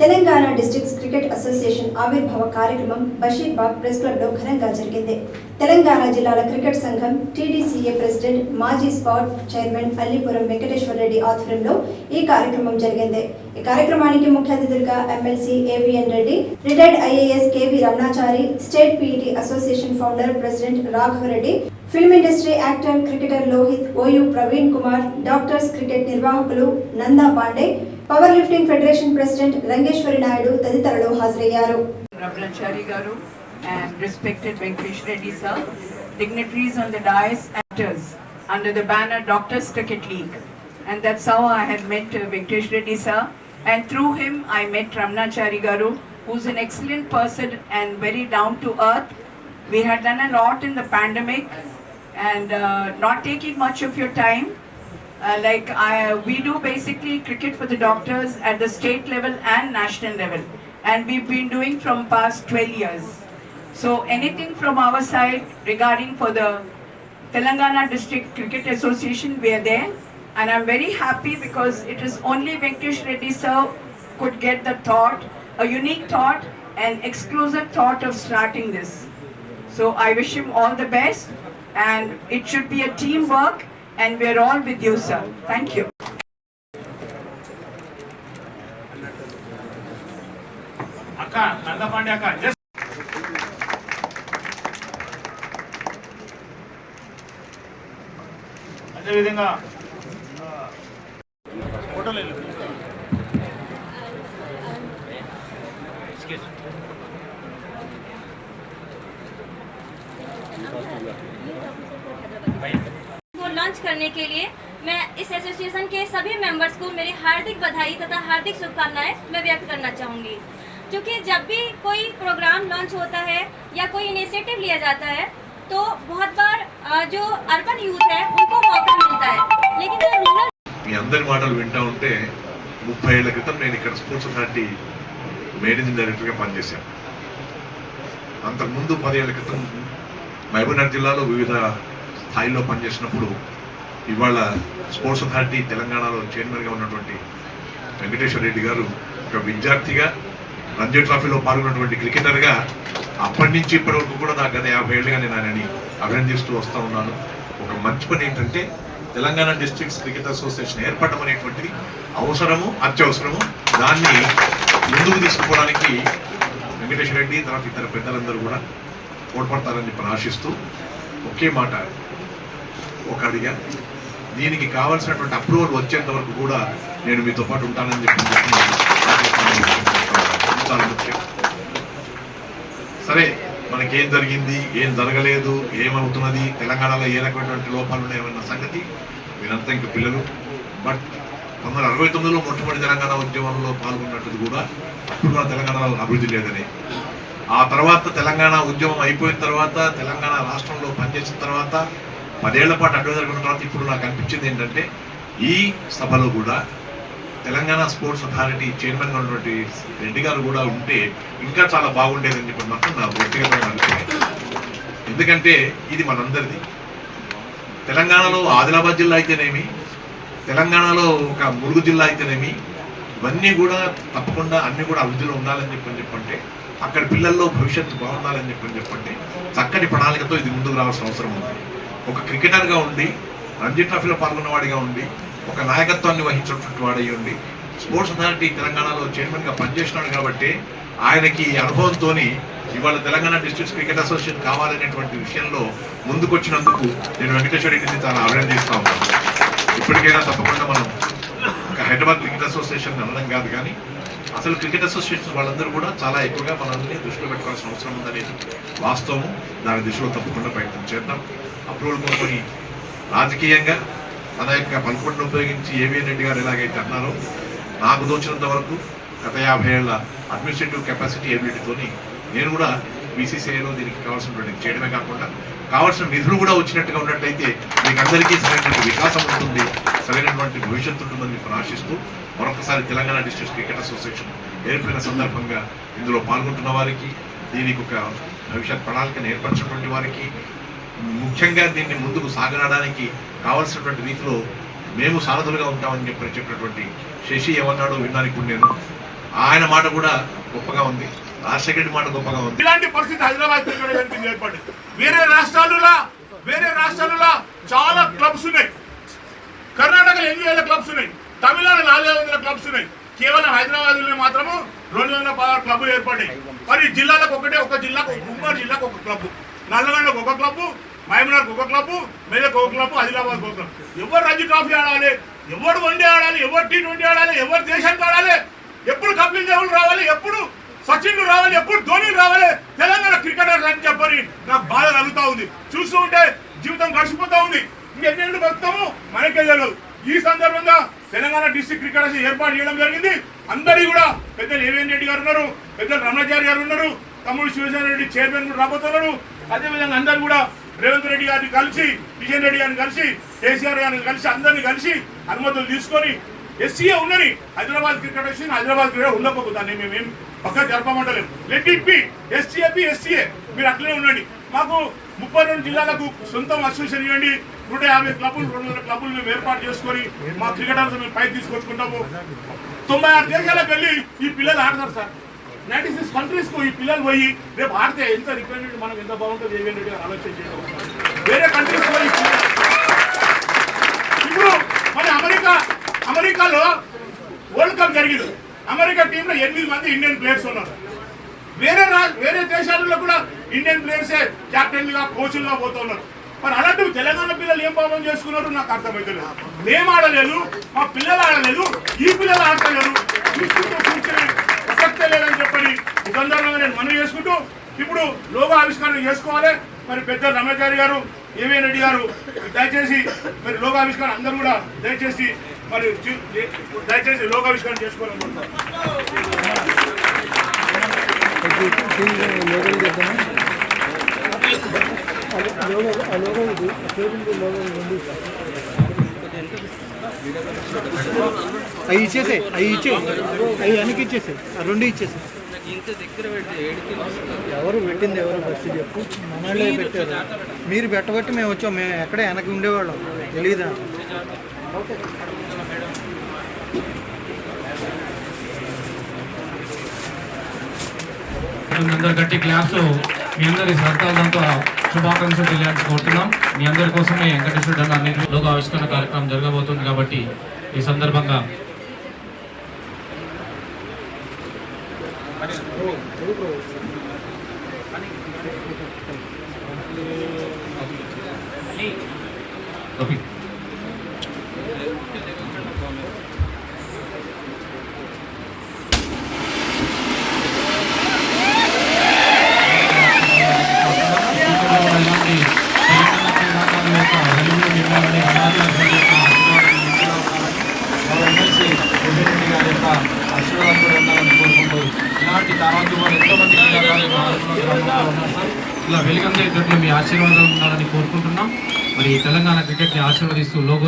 Telangana districts cricket association ఆవిర్భావ కార్యక్రమం Basheerbagh press క్లబ్లో ఘనంగా జరిగింది. తెలంగాణ జిల్లాల క్రికెట్ సంఘం టీడీసీఏ ప్రెసిడెంట్ మాజీ స్పాట్ చైర్మన్ అల్లిపురం వెంకటేశ్వర రెడ్డి ఆధ్వర్యంలో ఈ కార్యక్రమం జరిగింది. ఈ కార్యక్రమానికి ముఖ్య అతిథులుగా MLC AVN Reddy retired IAS KV Ramanachari state PET association founder president Raghava Reddy film industry actor cricketer Lohith OU Praveen Kumar doctors cricket నిర్వాహకులు Nanda Pandey Power lifting federation president Rangeshwari Naidu తదితరులు హాజరయ్యారు Ramnachari Garu and respected Venkatesh Reddy sir, dignitaries on the dais, actors under the banner Doctors Cricket League. And that's how I had met uh, Venkatesh Reddy sir. And through him, I met Ramnachari Garu, who's an excellent person and very down to earth. We had done a lot in the pandemic and uh, not taking much of your time. Uh, like I, we do basically cricket for the doctors at the state level and national level, and we've been doing from past 12 years. So anything from our side regarding for the Telangana District Cricket Association, we are there, and I'm very happy because it is only Venkatesh Reddy sir could get the thought, a unique thought, and exclusive thought of starting this. So I wish him all the best, and it should be a teamwork, and we're all with you, sir. Thank you. అక్క నందపాండే అక్క just అదేవిధంగా ఆ, ఫోటోలు వెళ్ళు. Excuse me. को launch करने के लिए मैं इस एसोसिएशन के सभी मेंबर्स को मेरी हार्दिक बधाई तथा हार्दिक शुभकामनाएं मैं व्यक्त करना चाहूँगी क्योंकि जब भी कोई प्रोग्राम लॉन्च होता है या कोई इनिशिएटिव लिया जाता है तो बहुत बार अ, जो अर्बन यूथ है उनको मौका मिलता है लेकिन जो रूरल మీ అందరి మాటలు వింటా ఉంటే ముప్పై ఏళ్ల క్రితం నేను ఇక్కడ స్పోర్ట్స్ అథారిటీ మేనేజింగ్ డైరెక్టర్గా పనిచేశాను అంతకుముందు పదేళ్ల క్రితం మహబూబ్నగర్ జిల్లాలో వివిధ స్థాయిలో పనిచేసినప్పుడు ఇవాళ స్పోర్ట్స్ అథారిటీ తెలంగాణలో చైర్మన్గా ఉన్నటువంటి వెంకటేశ్వర రెడ్డి గారు ఒక విద్యార్థిగా రంజీ ట్రోఫీలో పాల్గొన్నటువంటి క్రికెటర్గా అప్పటి నుంచి ఇప్పటి వరకు కూడా నాకు గత యాభై ఏళ్ళుగా నేను ఆయనని అభినందిస్తూ వస్తూ ఉన్నాను. ఒక మంచి పని ఏంటంటే తెలంగాణ డిస్ట్రిక్ట్స్ క్రికెట్ అసోసియేషన్ ఏర్పడడం అనేటువంటిది అవసరము అత్యవసరము. దాన్ని ముందుకు తీసుకుపోవడానికి వెంకటేశ్వర రెడ్డి తర్వాత ఇతర పెద్దలందరూ కూడా తోడ్పడతారని చెప్పని ఆశిస్తూ ఒకే మాట ఒక అడిగా. దీనికి కావాల్సినటువంటి అప్రూవల్ వచ్చేంత వరకు కూడా నేను మీతో పాటు ఉంటానని చెప్పి చాలా ముఖ్యం సరే మనకేం జరిగింది? ఏం జరగలేదు? ఏమవుతున్నది? తెలంగాణలో ఏ రకమైనటువంటి లోపాలు ఉన్నాయన్న సంగతి మీరంతా ఇంక పిల్లలు. బట్ పంతొమ్మిది వందల అరవై తొమ్మిదిలో మొట్టమొదటి తెలంగాణ ఉద్యమంలో పాల్గొన్నట్టు కూడా అప్పుడు కూడా తెలంగాణలో అభివృద్ధి లేదని. ఆ తర్వాత తెలంగాణ ఉద్యమం అయిపోయిన తర్వాత తెలంగాణ రాష్ట్రంలో పనిచేసిన తర్వాత పదేళ్ళ పాటు అడ్డు జరుగుతున్న తర్వాత ఇప్పుడు నాకు అనిపించింది ఏంటంటే ఈ సభలో కూడా తెలంగాణ స్పోర్ట్స్ అథారిటీ చైర్మన్గా ఉన్నటువంటి రెడ్డి గారు కూడా ఉంటే ఇంకా చాలా బాగుండేదని చెప్పి మాత్రం నా వ్యక్తిగతమైన అభిప్రాయం. ఎందుకంటే ఇది మనందరిది. తెలంగాణలో ఆదిలాబాద్ జిల్లా అయితేనేమి తెలంగాణలో ఒక ములుగు జిల్లా అయితేనేమి ఇవన్నీ కూడా తప్పకుండా అన్నీ కూడా అభివృద్ధిలో ఉండాలని చెప్పని చెప్పంటే అక్కడ పిల్లల్లో భవిష్యత్తు బాగుండాలని చెప్పని చెప్పంటే చక్కటి ప్రణాళికతో ఇది ముందుకు రావాల్సిన అవసరం ఉంది. ఒక క్రికెటర్గా ఉండి రంజీ ట్రోఫీలో పాల్గొన్నవాడిగా ఉండి ఒక నాయకత్వాన్ని వహించినటువంటి వాడై ఉండి స్పోర్ట్స్ అథారిటీ తెలంగాణలో చైర్మన్గా పనిచేసినాడు కాబట్టి ఆయనకి ఈ అనుభవంతో ఇవాళ తెలంగాణ డిస్ట్రిక్ట్ క్రికెట్ అసోసియేషన్ కావాలనేటువంటి విషయంలో ముందుకొచ్చినందుకు నేను వెంకటేశ్వర రెడ్డిని చాలా అభినందిస్తా ఉన్నాను. ఇప్పటికైనా తప్పకుండా మనం ఒక హైదరాబాద్ క్రికెట్ అసోసియేషన్ అనడం కాదు కానీ అసలు క్రికెట్ అసోసియేషన్ వాళ్ళందరూ కూడా చాలా ఎక్కువగా మనల్ని దృష్టిలో పెట్టుకోవాల్సిన అవసరం ఉందనేది వాస్తవము. దాని దిశలో తప్పకుండా ప్రయత్నం చేద్దాం. అప్రూవల్ కోరుకొని రాజకీయంగా తన యొక్క పలుకుబడిని ఉపయోగించి ఏవిఎన్ రెడ్డి గారు ఎలాగైతే అన్నారో నాకు దోచినంత వరకు గత యాభై ఏళ్ళ అడ్మినిస్ట్రేటివ్ కెపాసిటీ ఎబిలిటీతోని నేను కూడా బీసీసీఐలో దీనికి కావాల్సినటువంటి చేయడమే కాకుండా కావాల్సిన నిధులు కూడా వచ్చినట్టుగా ఉన్నట్టయితే మీకు అందరికీ సరైనటువంటి వికాసం ఉంటుంది సరైనటువంటి భవిష్యత్తు ఉంటుందని చెప్పి ఆశిస్తూ మరొకసారి తెలంగాణ డిస్ట్రిక్ట్ క్రికెట్ అసోసియేషన్ ఏర్పడిన సందర్భంగా ఇందులో పాల్గొంటున్న వారికి దీనికి ఒక భవిష్యత్ ప్రణాళికను ఏర్పరిచినటువంటి వారికి ముఖ్యంగా దీన్ని ముందుకు సాగడానికి కావలసినటువంటి రీతిలో మేము సారథులుగా ఉంటామని చెప్పి చెప్పినటువంటి శశి ఏమన్నాడో విన్నానికి నేను ఆయన మాట కూడా గొప్పగా ఉంది. రాజశేఖర సెకండ్ మాట గొప్పగా ఉంది. ఇలాంటి పరిస్థితి హైదరాబాద్ క్రికెట్ ఏర్పడింది వేరే రాష్ట్రాలలో వేరే రాష్ట్రాలలో చాలా క్లబ్స్ ఉన్నాయి. కర్ణాటకలో ఎనిమిది వేల క్లబ్స్ ఉన్నాయి? తమిళనాడు నాలుగు వందల క్లబ్స్ ఉన్నాయి. కేవలం హైదరాబాద్లో మాత్రము రెండు వందల పదహారు క్లబ్లు ఏర్పడ్డాయి. మరి జిల్లాలకు ఒకటే ఒక జిల్లాకు ఉమ్మడి జిల్లాకు ఒక క్లబ్ నల్లగొండకు ఒక క్లబ్ మహమూనార్కు ఒక క్లబ్ మెదక్ ఒక క్లబ్ ఆదిలాబాద్ ఒక క్లబ్ ఎవరు రంజీ ట్రాఫీ ఆడాలి? ఎవరు వన్డే ఆడాలి? ఎవరు టీ ట్వంటీ ఆడాలి? ఎవరు దేశానికి ఆడాలి? ఎప్పుడు కపిల్ దేవులు రావాలి? ఎప్పుడు? సచిన్ రావాలి ఎప్పుడు ధోని రావాలి? తెలంగాణ క్రికెటర్స్ అని చెప్పని నాకు బాధ కలుగుతా ఉంది. చూస్తూ ఉంటే జీవితం గడిచిపోతా ఉంది. ఇంకెన్నేళ్ళు బతుకుతాము మనకే తెలియదు ఈ సందర్భంగా తెలంగాణ డిస్ట్రిక్ట్ క్రికెటర్స్ ఏర్పాటు చేయడం జరిగింది. అందరి కూడా పెద్దలు ఏవేన్ రెడ్డి గారు ఉన్నారు పెద్దలు రమణాచారి గారు ఉన్నారు తమ్ముడు శివసేన రెడ్డి చైర్మన్ కూడా రాబోతున్నారు. అదేవిధంగా అందరు కూడా రేవంత్ రెడ్డి గారిని కలిసి కిషన్ రెడ్డి గారిని కలిసి కేసీఆర్ గారిని కలిసి అందరిని కలిసి అనుమతులు తీసుకొని ఎస్సీఏ ఉన్నది. Hyderabad cricket association Hyderabad cricket ఉండకపోతాను మేమేం పక్క జరపమంటలేము లెట్ ఇట్ బి ఎస్సీఏపి ఎస్సీఏ మీరు అట్లనే ఉండండి. మాకు ముప్పై రెండు జిల్లాలకు సొంతం అసోసియేషన్ ఇవ్వండి. నూట యాభై క్లబ్బులు రెండు వందల క్లబ్బులు మేము ఏర్పాటు చేసుకొని మా క్రికెటర్స్ మేము పైకి తీసుకొచ్చుకుంటాము. తొంభై ఆరు దేశాలకు వెళ్ళి ఈ పిల్లలు ఆడతారు సార్. నైన్టీ సిక్స్ కంట్రీస్కు ఈ పిల్లలు పోయి రేపు ఆడితే ఎంత రిక్వైర్మెంట్ మనం ఎంత బాగుంటుంది ఏమేమి రెడ్డి ఆలోచన చేయడం వేరే కంట్రీస్ పోయి ఇప్పుడు మన అమెరికా అమెరికాలో వరల్డ్ కప్ జరిగింది. అమెరికా టీంలో ఎనిమిది మంది ఇండియన్ ప్లేయర్స్ ఉన్నారు. వేరే వేరే దేశాలలో కూడా ఇండియన్ ప్లేయర్సే క్యాప్టెన్లుగా కోచ్లుగా పోతున్నారు మరి అలాంటివి తెలంగాణ పిల్లలు ఏం పాపం చేసుకున్నారు నాకు అర్థమవుతలేదు మేము ఆడలేదు మా పిల్లలు ఆడలేదు ఈ పిల్లలు ఆడతలేరు. ప్రసక్తే లేదని చెప్పని సందర్భంగా నేను మనవి చేసుకుంటూ ఇప్పుడు లోగో ఆవిష్కరణ చేసుకోవాలి. మరి పెద్ద రమేశారి గారు ఏవే రెడ్డి గారు దయచేసి మరి లోగో ఆవిష్కరణ అందరూ కూడా దయచేసి మరి దయచేసి లోగో ఆవిష్కరణ చేసుకోవాలనుకుంటున్నాను అవి ఇచ్చేసే అవి ఇచ్చే అవి వెనక్కి ఇచ్చేసే ఆ రెండు ఇచ్చేసే ఎవరు పెట్టింది ఎవరు ఫస్ట్ చెప్పు. మనోళ్ళే పెట్టారు. మీరు పెట్టబట్టి మేము వచ్చాం మేము ఎక్కడ వెనక ఉండేవాళ్ళం. తెలియదా అందరు గట్టి క్లాప్స్ మీ అందరి సహకారంతో శుభాకాంక్షలు తెలియాల్సి మీ అందరి కోసమే వెంకటేశ్వర దండ అన్నింటిలో లోక ఆవిష్కరణ కార్యక్రమం జరగబోతుంది కాబట్టి ఈ సందర్భంగా ఓకే ఇలాంటి తెలంగాణ ఎంతోమంది ఇలా వెలుగందే జట్లు మీ ఆశీర్వాదం ఉండాలని కోరుకుంటున్నాం. మరి తెలంగాణ క్రికెట్ని ఆశీర్వదిస్తూ లోగో